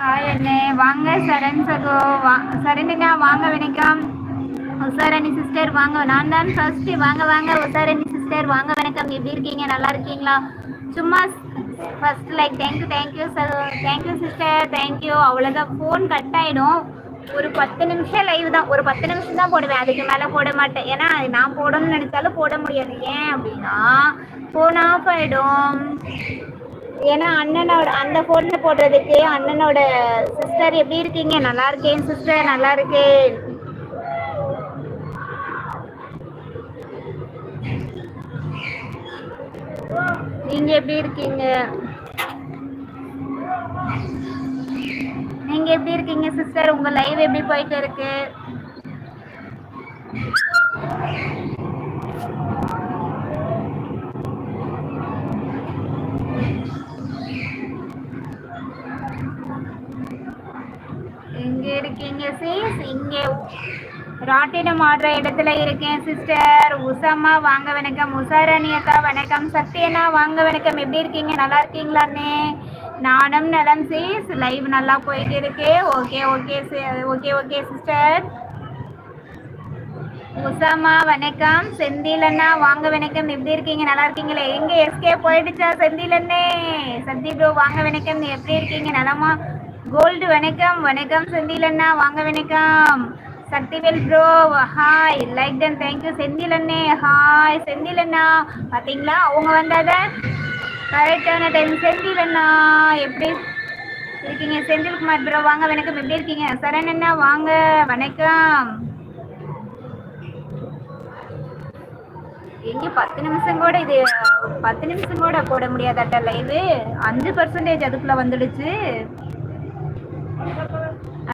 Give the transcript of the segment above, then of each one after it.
Hi அண்ணே. வாங்க சரண் சகோ. வா சரண்யா வாங்க வணக்கம். உஷாரணி சிஸ்டர் வாங்க. நான் தான் ஃபர்ஸ்ட் வாங்க வாங்க. உஷாரணி சிஸ்டர் வாங்க வணக்கம். எப்படி இருக்கீங்க? நல்லா இருக்கீங்களா? சும்மா first like thank you thank you thank you sister thank you அவ்வளோதான் ஃபோன் கட் ஆகிடும் ஒரு பத்து நிமிஷம் லைவ் தான். ஒரு பத்து நிமிஷம் தான் போடுவேன். அதுக்கு மேலே போட மாட்டேன். ஏன்னா நான் போடணும்னு நினச்சாலும் போட முடியாது. ஏன் அப்படின்னா ஃபோன் ஆஃப் ஆகிடும் ஏன்னா அண்ணனோட அந்த ஃபோனில் போடுறதுக்கு அண்ணனோட சிஸ்டர் எப்படி இருக்கீங்க? நல்லா இருக்கேன் சிஸ்டர் நல்லா இருக்கேன். நீங்க எப்படி இருக்கீங்க? நீங்க எப்படி இருக்கீங்க சிஸ்டர் உங்க லைவ் எப்படி போயிட்டு இருக்கு? ராட்டினம் ஆடுற இடத்துல இருக்கேன் சிஸ்டர் உஷாமா வாங்க வணக்கம். உஷாரணி அக்கா வணக்கம். சத்யனா வாங்க வணக்கம். எப்படி இருக்கீங்க? நல்லா இருக்கீங்களாண்ணே நானும் நலம் சீஸ் லைவ் நல்லா போயிட்டு இருக்கு. Okay okay okay okay sister Usama வணக்கம். செந்திலண்ணா வாங்க வணக்கம். எப்படி இருக்கீங்க? நல்லா இருக்கீங்களே? எங்க எஸ்கே போயிடுச்சா செந்திலண்ணே சந்தி ப்ரோ வாங்க வணக்கம். எப்படி இருக்கீங்க? நலமா? கோல்டு வணக்கம். வணக்கம் செந்திலண்ணா வாங்க வணக்கம். Sakthivel bro hi like then thank you செந்திலண்ணே hi செந்திலண்ணா பார்த்தீங்களா அவங்க வந்தாத கரெக்டான டைம் செந்திலண்ணா எப்படி இருக்கீங்க? செந்தில்குமார் ப்ரோ வாங்க. வணக்கம். எப்படி இருக்கீங்க? சரண் அண்ணா வாங்க. வணக்கம். எங்க பத்து நிமிஷம் கூட இது பத்து நிமிஷம் கூட போட முடியாதாட்ட லைவு அஞ்சு பர்சன்டேஜ் அதுக்குள்ள வந்துடுச்சு.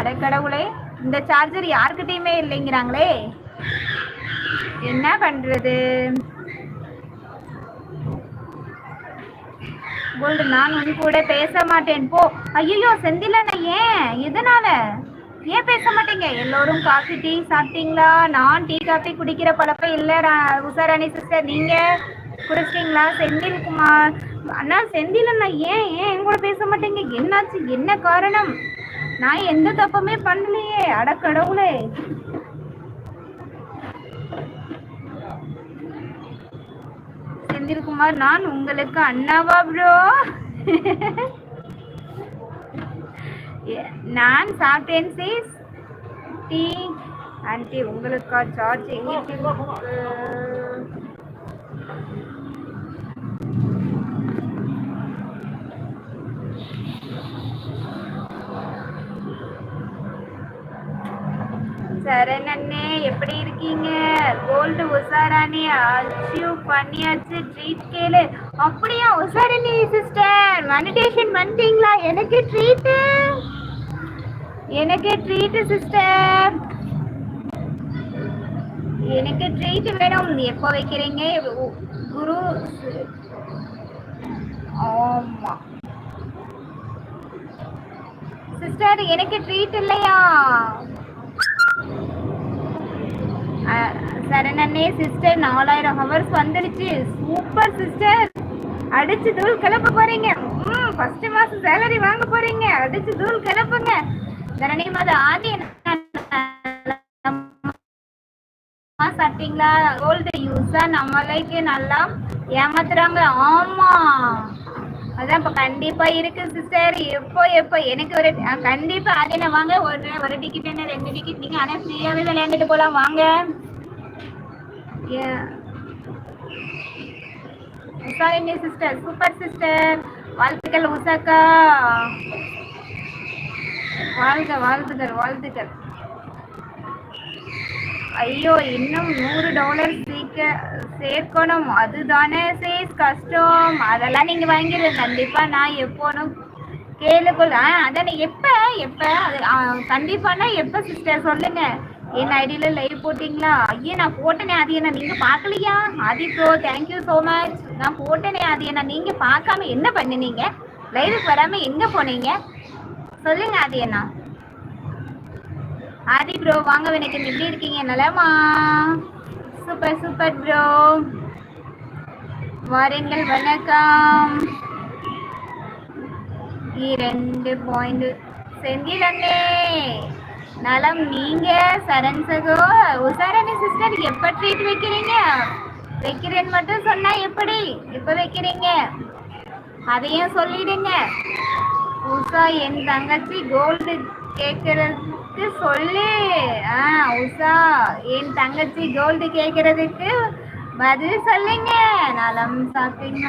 அடக்கடவுளே இந்த சார்ஜர் யாருக்கிட்டையுமே இல்லைங்கிறாங்களே. என்ன பண்றது? கோல்டு நான் உன் கூட பேச மாட்டேன். போ. ஐயோ செந்திலண்ணா ஏன்? எதனால? ஏன் பேச மாட்டீங்க? எல்லோரும் காஃபி டீ சாப்பிட்டீங்களா? நான் டீ காஃபி குடிக்கிற பழக்கம் இல்லை உஷாராணி சிஸ்டர் நீங்க குடிச்சிட்டீங்களா? செந்தில் குமார். அண்ணா செந்தில் அண்ணா ஏன்? ஏன் என் கூட பேச மாட்டீங்க? என்னாச்சு? என்ன காரணம்? நான் எந்த தப்புமே பண்ணலையே. அடக்கடவுளே செந்தில்குமார் நான் உங்களுக்கு அண்ணாவா ப்ரோ நான் சாப்பிட்டேன் சீஸ் டீ ஆண்டி உங்களுக்கா சார்ஜ் எங்கே சரணண்ணே எப்படி இருக்கீங்க? கோல்டு உஷாராணி அச்சீவ் பண்ணியாச்சு ட்ரீட் கேளு. அப்படியா உஷாரணி சிஸ்டர் மெடிடேஷன் பண்ணிட்டீங்களா எனக்கு ட்ரீட்டு எனக்கு ட்ரீட்டு சிஸ்டர் எனக்கு ட்ரீட் வேணும். எப்போ வைக்கிறீங்க? குரு ஆமா. சிஸ்டர் எனக்கு ட்ரீட் இல்லையா? சரணண்ணே சிஸ்டர் நாலாயிரம் ஹவர்ஸ் வந்துடுச்சு. சூப்பர் சிஸ்டர் அடிச்சு தூள் கிளப்ப போறீங்க. ம் ஃபர்ஸ்ட் மாசம் சேலரி வாங்க போறீங்க. அடிச்சு தூள் கிளப்புங்க. தரணி மாத ஆதி சாப்பிட்டீங்களா? கோல்டு யூஸா நம்மளுக்கு நல்லா ஏமாத்துறாங்க. ஆமா. அதான் இப்ப கண்டிப்பா இருக்கு சிஸ்டர் எப்போ எப்போ எனக்கு ஒரு கண்டிப்பா அது என்ன வாங்க ஒரு ஒரு டிக்கெட் என்ன ரெண்டு டிக்கெட் நீங்க ஆனா ஃப்ரீயாவே விளையாண்டுட்டு போலாம் வாங்க. சாரி சிஸ்டர் சூப்பர் சிஸ்டர் வாழ்த்துக்கள் உஷாக்கா. வாழ்க வாழ்த்துக்கள் வாழ்த்துக்கள். ஐயோ இன்னும் நூறு டாலர்ஸ் சேர்க்க சேர்க்கணும். அதுதானே சேஸ் கஷ்டம். அதெல்லாம் நீங்க வாங்கிடுங்க. கண்டிப்பா நான் எப்போனும் கேளுக்குள்ள ஆ அதானே எப்ப எப்ப? அது கண்டிப்பானா எப்ப சிஸ்டர் சொல்லுங்க. என் ஐடியில லைவ் போட்டீங்களா? ஐயா நான் போட்டனே அது என்ன நீங்க பாக்கலையா Aadhi bro thank you so much நான் போட்டனே அது என்ன நீங்க பார்க்காம என்ன பண்ணினீங்க? லைவுக்கு வராம எங்க போனீங்க? சொல்லுங்க அது என்ன? ஆதி ப்ரோ வாங்க எனக்கு எப்படி இருக்கீங்க. நலமா? சூப்பர் சூப்பர் ப்ரோ வாருங்கள் வணக்கம். இரண்டு பாயிண்ட் செந்தில் அண்ணே நலம் நீங்க சரண் சகோ. உசாரணி சிஸ்டர் எப்ப ட்ரீட் வைக்கிறீங்க? வைக்கிறேன்னு மட்டும் சொன்னா எப்படி? எப்ப வைக்கிறீங்க? அதையும் சொல்லிடுங்க. உஷா என் தங்கச்சி கோல்டு கேட்கறதுக்கு சொல்லு. ஆ உஷா என் தங்கச்சி கோல்டு கேட்கறதுக்கு பதில் சொல்லுங்க. நலம் சாப்பிட்டீங்க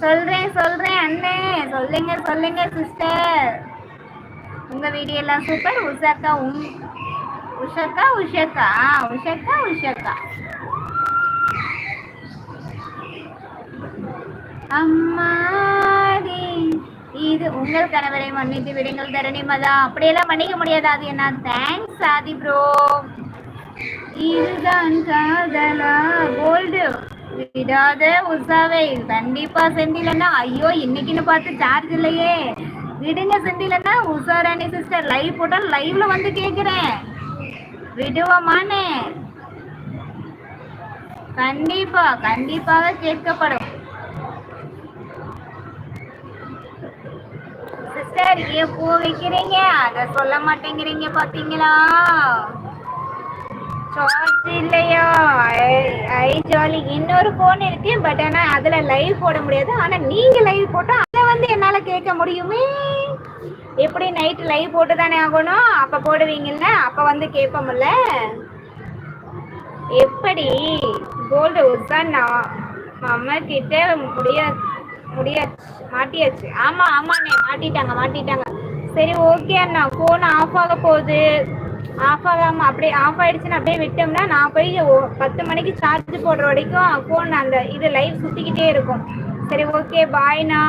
சொல்றேன் சொல்றேன் அண்ணே. சொல்லுங்க சொல்லுங்க சிஸ்டர் உங்க வீடியோ எல்லாம் சூப்பர் உஷாக்கா உம் உஷாக்கா உஷாக்கா. ஆ, உஷாக்கா உஷாக்கா. அம்மா. இது உங்கள் கணவரை மன்னித்து விடுங்கள் தரணி மதா. அப்படியெல்லாம் மன்னிக்க முடியாது. அது என்ன? தேங்க்ஸ் ஆதி ப்ரோ இதுதான் காதலா? கோல்டு விடாத உஷாவை. கண்டிப்பா செந்திலன்னா ஐயோ இன்னைக்குன்னு பார்த்து சார்ஜ் இல்லையே. விடுங்க செந்திலன்னா உஷாராணி சிஸ்டர் லைவ் போட்டால் லைவ்ல வந்து கேட்குறேன் விடுவோமானே கண்டிப்பா கண்டிப்பாக கேட்கப்படும். சிஸ்டர் ஏன் பூ வைக்கிறீங்க அத சொல்ல மாட்டேங்கிறீங்க பாத்தீங்களா? சார்ஜ் இல்லையா? ஐ- ஐ ஜாலி இன்னொரு ஃபோன் இருக்கு பட் ஆனா அதுல லைவ் போட முடியாது. ஆனா நீங்க லைவ் போட்டா அதை வந்து என்னால கேட்க முடியுமே? எப்படி நைட் லைவ் போட்டு தானே ஆகணும்? அப்ப போடுவீங்கல்ல அப்ப வந்து கேட்போம்ல எப்படி? கோல்டு உட்கார் அம்மா கிட்ட முடியாது. முடியாச்சு மாட்டியாச்சு. ஆமா ஆமாண்ணே மாட்டிட்டாங்க மாட்டிட்டாங்க. சரி ஓகே அண்ணா. ஃபோன் ஆஃப் ஆக போகுது. ஆஃப் ஆகாம அப்படியே ஆஃப் ஆயிடுச்சுன்னு அப்படியே விட்டோம்னா நான் போய் பத்து மணிக்கு சார்ஜ் போடுற வரைக்கும் ஃபோன் அந்த இது லைவ் சுத்திக்கிட்டே இருக்கும். சரி ஓகே பாய்ண்ணா